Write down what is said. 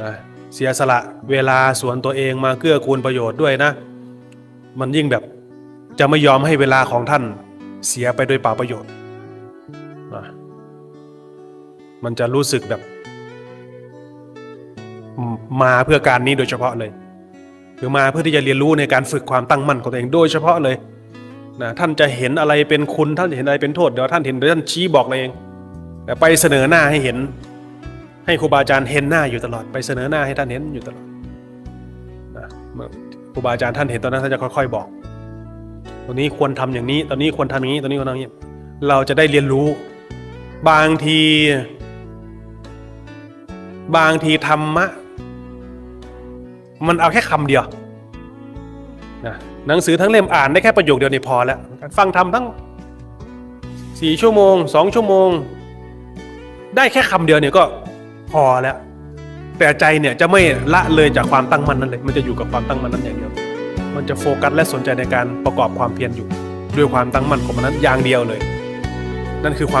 นะเสียสละเวลาส่วนตัวเองมาเกื้อกูลประโยชน์ด้วยนะ มันยิ่งแบบจะไม่ยอมให้เวลาของท่านเสียไปโดยเปล่าประโยชน์นะมันจะรู้สึกแบบ มาเพื่อการนี้โดยเฉพาะเลยคือมาเพื่อที่จะเรียนรู้ในการฝึกความตั้งมั่นของตัวเองโดยเฉพาะเลยนะท่านจะเห็นอะไรเป็นคุณท่านจะเห็นอะไรเป็นโทษเดี๋ยวท่านเห็นเดี๋ยวท่านชี้บอกเลยเองแต่ไปเสนอหน้าให้เห็น ให้ครูบาอาจารย์เห็นหน้าอยู่ตลอดไปเสนอหน้าให้ท่านเห็นอยู่ตลอดนะครูบาอาจารย์ท่านเห็นตอนนั้นท่านจะค่อย ๆบอกตรงนี้ควรทำอย่างนี้ ตอนนี้ควรทำอย่างนี้ตอนนี้ควรทำอย่างนี้ เราจะได้เรียนรู้ บางที บางทีธรรมะ มันเอาแค่คำเดียวนะหนังสือทั้งเล่มอ่านได้แค่ประโยคเดียวนี่พอแล้วฟังธรรมทั้งสี่ชั่วโมงสองชั่วโมง ได้แค่คำเดียวเนี่ยก็ พอแล้ว แต่ใจเนี่ยจะไม่ละเลยจากความตั้งมั่นนั้นเลย มันจะอยู่กับความตั้งมั่นนั้นอย่างเดียว มันจะโฟกัสและสนใจในการประกอบความเพียรอยู่ ด้วยความตั้งมั่นของมันนั้นอย่างเดียวเลย นั่นคือความ